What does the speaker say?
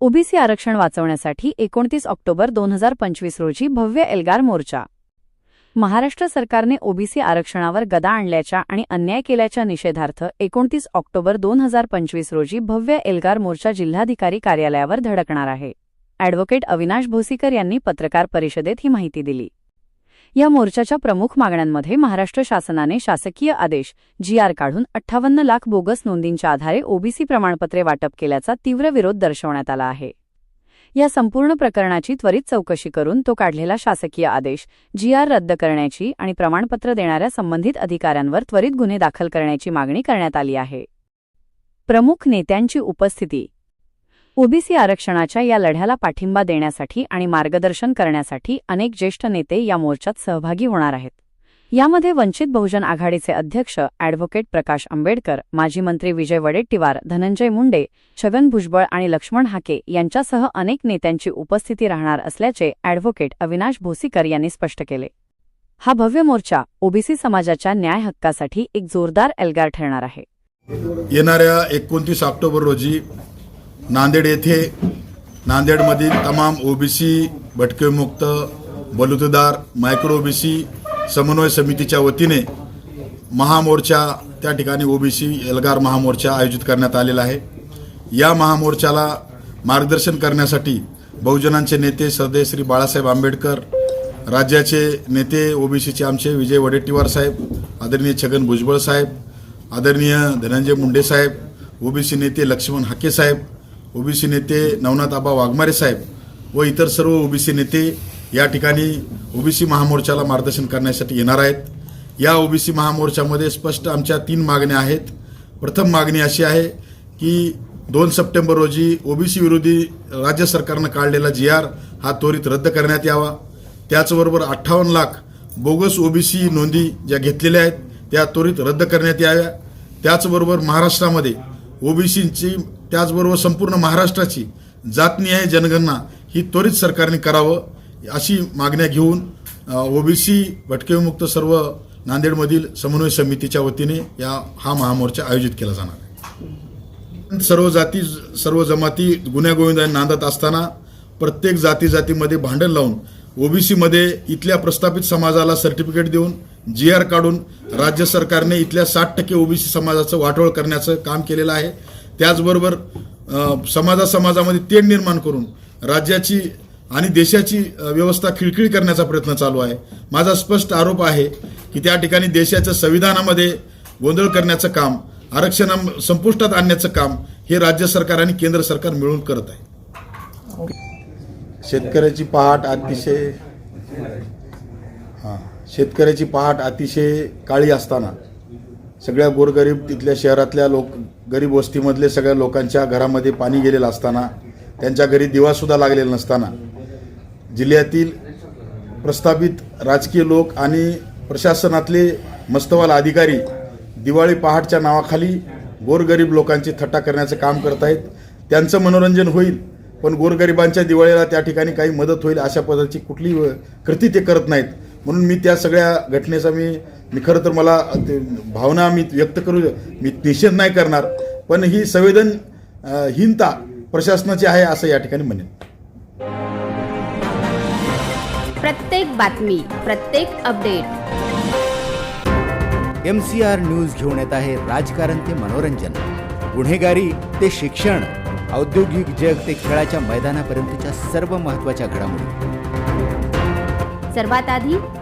OBC आरक्षण वाचवण्यासाठी एकोणतीस ऑक्टोबर दोन हजार पंचवीस रोजी भव्य एल्गार मोर्चा. महाराष्ट्र सरकारने ओबीसी आरक्षणावर गदा आणल्याच्या आणि अन्याय केल्याच्या निषेधार्थ एकोणतीस ऑक्टोबर दोन हजार पंचवीस रोजी भव्य एल्गार मोर्चा जिल्हाधिकारी कार्यालयावर धडकणार आहे. ॲडव्होकेट अविनाश भोसीकर यांनी पत्रकार परिषदेत ही माहिती दिली. या मोर्चाच्या प्रमुख मागण्यांमध्ये महाराष्ट्र शासनाने शासकीय आदेश जीआर काढून अठ्ठावन्न लाख बोगस नोंदींच्या आधारे ओबीसी प्रमाणपत्रे वाटप केल्याचा तीव्र विरोध दर्शवण्यात आला आहे. या संपूर्ण प्रकरणाची त्वरित चौकशी करून तो काढलेला शासकीय आदेश जीआर रद्द करण्याची आणि प्रमाणपत्र देणाऱ्या संबंधित अधिकाऱ्यांवर त्वरित गुन्हे दाखल करण्याची मागणी करण्यात आली आहे. प्रमुख नेत्यांची उपस्थिती ओबीसी आरक्षणाच्या या लढ्याला पाठिंबा देण्यासाठी आणि मार्गदर्शन करण्यासाठी अनेक ज्येष्ठ नेते या मोर्चात सहभागी होणार आहेत. यामध्ये वंचित बहुजन आघाडीचे अध्यक्ष अॅडव्होकेट प्रकाश आंबेडकर माजी मंत्री विजय वडेट्टीवार धनंजय मुंडे छगन भुजबळ आणि लक्ष्मण हाके यांच्यासह अनेक नेत्यांची उपस्थिती राहणार असल्याचे अॅडव्होकेट अविनाश भोसीकर यांनी स्पष्ट केले. हा भव्य मोर्चा ओबीसी समाजाच्या न्याय हक्कासाठी एक जोरदार एल्गार ठरणार आहे. येणाऱ्या एकोणतीस ऑक्टोबर रोजी नांदेड येथे नांदेडमधील तमाम ओबीसी भटकेमुक्त बलुतेदार मायक्रो ओबीसी समन्वय समितीच्या वतीने महामोर्चा त्या ठिकाणी ओबीसी एल्गार महामोर्चा आयोजित करण्यात आलेला आहे. या महामोर्चाला मार्गदर्शन करण्यासाठी बहुजनांचे नेते सरदेव श्री बाळासाहेब आंबेडकर राज्याचे नेते ओबीसीचे आमचे विजय वडेट्टीवार साहेब आदरणीय छगन भुजबळ साहेब आदरणीय धनंजय मुंडे साहेब ओबीसी नेते लक्ष्मण हाके साहेब ओबीसी नेते नवनाथ आबा वाघमारे साहेब व इतर सर्व ओबीसी नेते या ठिकाणी ओबीसी महामोर्चाला मार्गदर्शन करण्यासाठी येणार आहेत. या ओबीसी महामोर्चामध्ये स्पष्ट आमच्या तीन मागण्या आहेत. प्रथम मागणी अशी आहे की दोन सप्टेंबर रोजी ओबीसी विरोधी राज्य सरकारनं काढलेला जी आर हा त्वरित रद्द करण्यात यावा. त्याचबरोबर अठ्ठावन्न लाख बोगस ओबीसी नोंदी ज्या घेतलेल्या आहेत त्या त्वरित रद्द करण्यात याव्या. त्याचबरोबर महाराष्ट्रामध्ये ओबीसींची त्याचबरोबर संपूर्ण महाराष्ट्राची जातनिहाय जनगणना ही त्वरित सरकारने करावं अशी मागण्या घेऊन ओबीसी भटकेमुक्त सर्व नांदेडमधील समन्वय समितीच्या वतीने या हा महामोर्चा आयोजित केला जाणार आहे. सर्व जाती सर्व जमाती गुन्ह्यागोविंदाने नांदत असताना प्रत्येक जाती जातीमध्ये भांडण लावून ओबीसीमध्ये इथल्या प्रस्थापित समाजाला सर्टिफिकेट देऊन जी आर काढून राज्य सरकारने इथल्या साठ टक्के ओबीसी समाजाचं वाटोळ करण्याचं काम केलेलं आहे. त्याचबरोबर समाजा समाजामध्ये तेढ निर्माण करून राज्याची आणि देशाची व्यवस्था खिळखिळ करण्याचा प्रयत्न चालू आहे. माझा स्पष्ट आरोप आहे की त्या ठिकाणी देशाच्या संविधानामध्ये गोंधळ करण्याचं काम आरक्षण संपुष्टात आणण्याचं काम हे राज्य सरकार आणि केंद्र सरकार मिळून करत आहे. शेतकऱ्याची पहाट अतिशय हां शेतकऱ्याची पहाट अतिशय काळी असताना सगळ्या गोरगरीब तिथल्या शहरातल्या लोक गरीब वस्तीमधले सगळ्या लोकांच्या घरामध्ये पाणी गेलेलं असताना त्यांच्या घरी दिवासुद्धा लागलेला नसताना जिल्ह्यातील प्रस्थापित राजकीय लोक आणि प्रशासनातले मस्तवाल अधिकारी दिवाळी पहाटच्या नावाखाली गोरगरीब लोकांची थट्टा करण्याचं काम करत आहेत. त्यांचं मनोरंजन होईल पण गोरगरिबांच्या दिवाळीला त्या ठिकाणी काही मदत होईल अशा पद्धतीची कुठली कृती ते करत नाहीत. म्हणून मी त्या सगळ्या घटनेचा मी मी खरं तर मला ते भावना मी व्यक्त करू मी निषेध नाही करणार पण ही संवेदन अ, हीनता प्रशासनाची आहे असं या ठिकाणी म्हणेन. प्रत्येक बातमी प्रत्येक update. M C R news घेऊन येत आहे राजकारण ते मनोरंजन. गुन्हेगारी ते शिक्षण औद्योगिक जग ते खेळाच्या मैदानापर्यंतच्या सर्व महत्त्वाच्या घडामोडी. सर्वात आधी